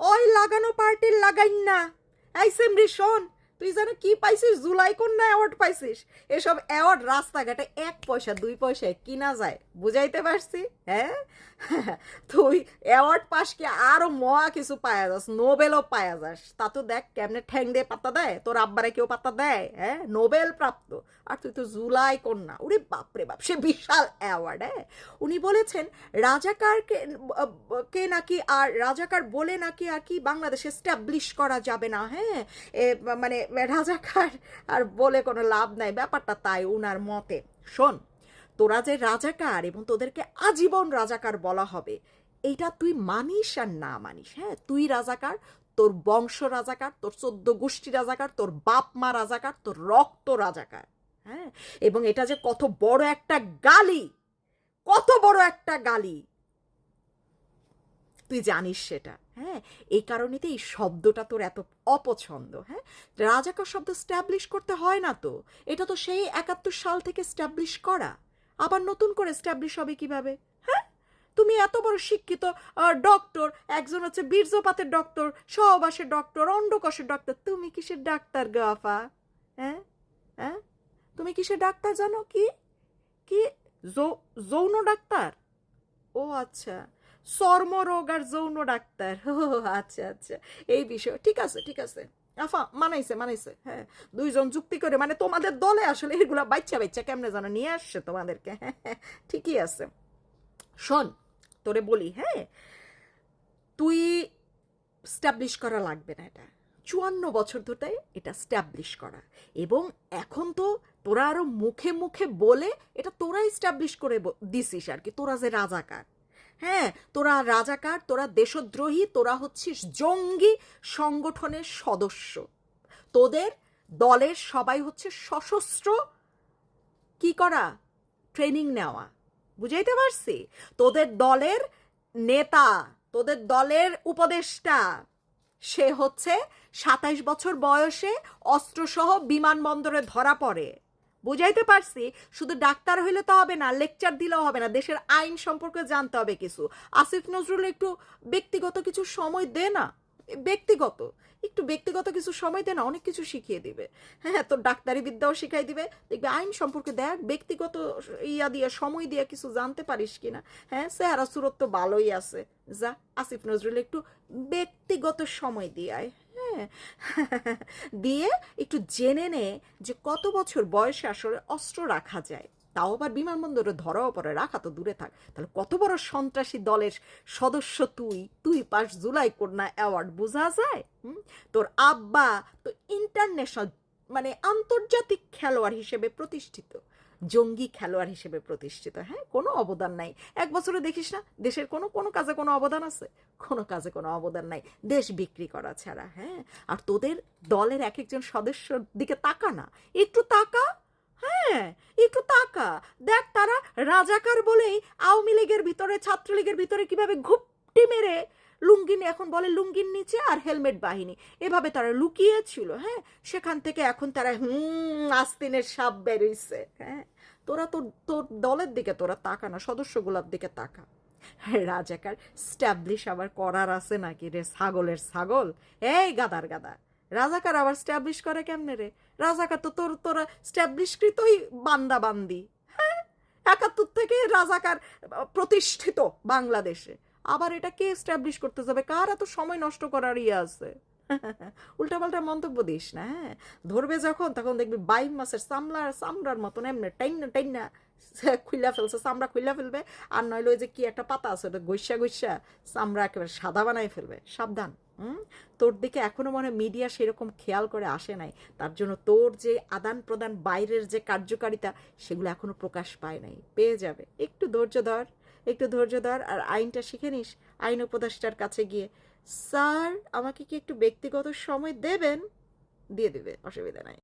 ওই লাগানো পার্টির লাগাইন না। এই সিমরি শোন তুই যেন কি পাইছিস? জুলাই কন্যা অ্যাওয়ার্ড পাইছিস। এসব অ্যাওয়ার্ড রাস্তাঘাটে এক পয়সা, দুই পয়সায় কিনা যায়। বুঝাইতে পারছি? হ্যাঁ? তুই অ্যাওয়ার্ড পাস কি আরও মহা কিছু পায়া যাস নোবেলও পায়া যাস। তা তো দেখ কেমনে ঠ্যাং দিয়ে পাত্তা দেয়। তোর আব্বারে কেউ পাত্তা দেয় হ্যাঁ? নোবেল প্রাপ্ত। আর তুই তো জুলাই কন্যা। ওরে বাপরে বাপ, সে বিশাল অ্যাওয়ার্ড হ্যাঁ? উনি বলেছেন রাজাকারকে কে নাকি আর রাজাকার বলে নাকি আর কি বাংলাদেশে স্ট্যাবলিশ করা যাবে না হ্যাঁ? মানে রাজাকার। আর বলে কোনো লাভ নাই, ব্যাপারটা তাই উনার মতে। শোন, তোরা যে রাজাকার এবং তোদেরকে আজীবন রাজাকার বলা হবে, এইটা তুই মানিস আর না মানিস হ্যাঁ? তুই রাজাকার, তোর বংশ রাজাকার, তোর চোদ্দ গোষ্ঠী রাজাকার, তোর বাপ মা রাজাকার, তোর রক্ত রাজাকার হ্যাঁ? এবং এটা যে কত বড় একটা গালি, কত বড় একটা গালি তুই জানিস সেটা হ্যাঁ? এই কারণেতে এই শব্দটা তোর এত অপছন্দ হ্যাঁ? রাজাকার শব্দ স্ট্যাবলিশ করতে হয় না তো। এটা তো সেই একাত্তর সাল থেকে স্ট্যাবলিশ করা। আবার নতুন করে স্ট্যাবলিশ হবে কীভাবে হ্যাঁ? তুমি এত বড় শিক্ষিত ডক্টর একজন হচ্ছে বীর্যপাতের ডক্টর সহবাসের ডক্টর অন্ডকোষের ডক্টর তুমি কিসের ডাক্তার গাফা হ্যাঁ? হ্যাঁ? তুমি কিসের ডাক্তার জানো কি? কি? যৌন ডাক্তার? ও আচ্ছা। চর্মরোগ আর যৌন ডাক্তার। আচ্ছা আচ্ছা। এই বিষয়। ঠিক আছে ঠিক আছে। আফা মানাইছে মানাইছে। হ্যাঁ দুইজন যুক্তি করে মানে তোমাদের দলে আসলে এগুলা বাচ্চা বাচ্চা কেমনে যেন নিয়ে আসছে তোমাদেরকে। হ্যাঁ হ্যাঁ, ঠিকই আছে। শোন তোরে বলি হ্যাঁ? তুই স্টাবলিশ করা লাগবে না এটা। চুয়ান্ন বছর ধরে এটা স্ট্যাবলিশ করা। এবং এখন তো তোরা আরও মুখে মুখে বলে এটা তোরাই স্ট্যাবলিশ করে দিছিস আর কি। তোরা যে রাজাকার। হ্যাঁ তোরা রাজাকার, তোরা দেশদ্রোহী, তোরা হচ্ছিস জঙ্গি সংগঠনের সদস্য। তোদের দলের সবাই হচ্ছে সশস্ত্র। কি করা? ট্রেনিং নেওয়া। বুঝাইতে পারছি? তোদের দলের নেতা, তোদের দলের উপদেষ্টা, সে হচ্ছে সাতাইশ বছর বয়সে অস্ত্রসহ বিমানবন্দরে ধরা পড়ে। বুঝাইতে পারছি, শুধু ডাক্তার হইলে তো হবে না লেকচার দিলেও হবে না, দেশের আইন সম্পর্কে জানতে হবে কিছু। আসিফ নজরুল একটু ব্যক্তিগত কিছু সময় দে না, ব্যক্তিগত, একটু ব্যক্তিগত কিছু সময় দে না, অনেক কিছু শিখিয়ে দিবে। হ্যাঁ তো ডাক্তারি বিদ্যাও শিখাই দিবে, দেখবে আইন সম্পর্কে দেখ, ব্যক্তিগত ইয়া দিয়ে, সময় দিয়ে কিছু জানতে পারিস কিনা। হ্যাঁ চেহারা সুরত তো ভালোই আছে। যা, আসিফ নজরুল একটু ব্যক্তিগত সময় দিয়ে আয় হ্যাঁ। দিয়ে একটু জেনে নে যে কত বছর বয়সে আসলে অস্ত্র রাখা যায়। তাও আবার বিমানবন্দরে ধরাও পরে রাখা তো দূরে থাক। তাহলে কত বড় সন্ত্রাসী দলের সদস্য তুই? তুই পাস জুলাই কন্যা অ্যাওয়ার্ড, বোঝা যায়? তোর আব্বা তো ইন্টারন্যাশনাল মানে আন্তর্জাতিক খেলোয়াড় হিসেবে প্রতিষ্ঠিত। জঙ্গি খেলোয়াড় হিসেবে প্রতিষ্ঠিত। হ্যাঁ কোনো অবদান নাই। এক বছরে দেখিস না, দেশের কোনো কোনো কাজে কোনো অবদান আছে? কোনো কাজে কোনো অবদান নাই। দেশ বিক্রি করা ছাড়া হ্যাঁ? আর তোদের দলের এক একজন সদস্যর দিকে তাকা না। একটু তাকা হ্যাঁ? একটু তাকা। দেখ তারা রাজাকার বলেই আওয়ামী লীগের ভিতরে, ছাত্রলীগের ভিতরে কীভাবে ঘুপটি মেরে লুঙ্গিন, এখন বলে লুঙ্গির নিচে আর হেলমেট বাহিনী। এভাবে তারা লুকিয়েছিল হ্যাঁ? সেখান থেকে এখন তারা, হুম, আস্তিনের সাপ বেরোইছে হ্যাঁ? তোরা তোর তোর দলের দিকে তোরা তাকা না, সদস্যগুলোর দিকে তাকা। রাজাকার, স্ট্যাবলিশ আবার করার আছে নাকি রে ছাগলের ছাগল? এই গাদার গাদা, রাজাকার আবার স্ট্যাবলিশ করে কেমনে রে? রাজাকার তো তোর, তোরা স্ট্যাবলিশকৃতই বান্দা বান্দি হ্যাঁ? একাত্তর থেকে রাজাকার প্রতিষ্ঠিত বাংলাদেশে। আবার এটা কে স্ট্যাবলিশ করতে যাবে? কার এত সময় নষ্ট করার ইয়ে আছে? উল্টাপাল্টা মন্তব্য দিস না হ্যাঁ? ধরবে যখন, তখন দেখবি বাইম মাসের চামড়া, চামড়ার মতন এমনি টাইনা টাইনা খুইলা ফেলছে, চামড়া খুইলা ফেলবে। আর নইলে ওই যে কি একটা পাতা আছে, ওটা গৈসা গৈসা চামড়া একেবারে সাদা বানাই ফেলবে। সাবধান তোর দিকে এখনও মনে মিডিয়া সেরকম খেয়াল করে আসে নাই। তার জন্য তোর যে আদান প্রদান বাইরের যে কার্যকারিতা, সেগুলো এখনও প্রকাশ পায় নাই। পেয়ে যাবে। একটু ধৈর্য ধর। একটু ধৈর্য ধর আর আইনটা শিখে নিস। আইন উপদেষ্টার কাছে গিয়ে, স্যার, আমাকে কি একটু ব্যক্তিগত সময় দেবেন? দিয়ে দেবে, অসুবিধা নাই।